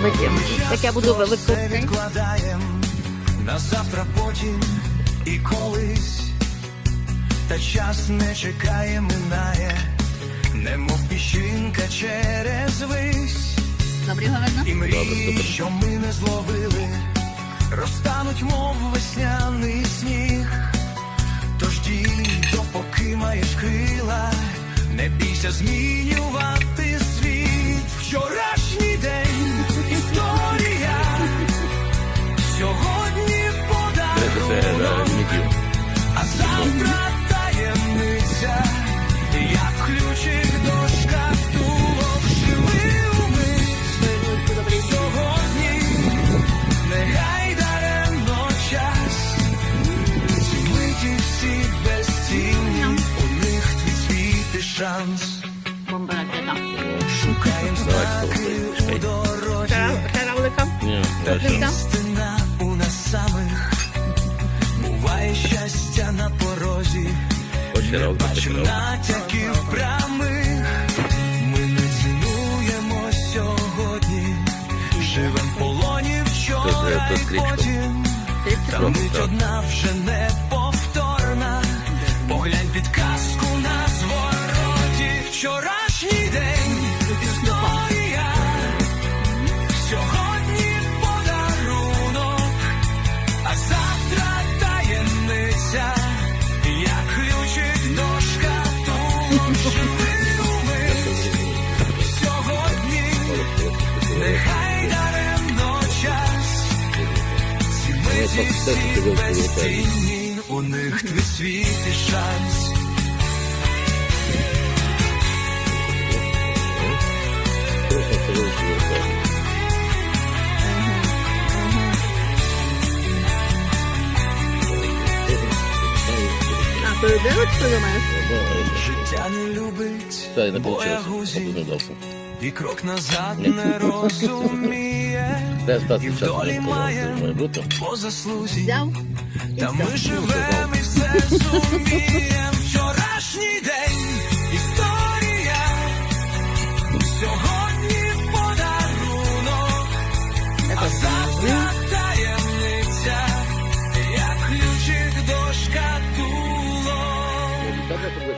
великим. Так я буду відкладаєм на завтра потім і колись, та час не чекає, минає, немов піщинка через вись, і мрії, що ми не зловили, розтануть, мов весняний сніг. Тож дій, допоки маєш крила, не бійся змінювати Бомба ракета. У дорозі, велика. Ні, Така? у нас самих. Буває щастя на порозі, натяків прямих. Ми не цінуємо сьогодні, живем в полоні вчора і потім. Та мить одна вже не безцінні, у них твій світ і шанс. Ти? Життя не любить Та й не получилось. і крок назад не розуміє, Де стати час має бути? по заслузі. Та ми живемо і все зумієм. Вчорашній день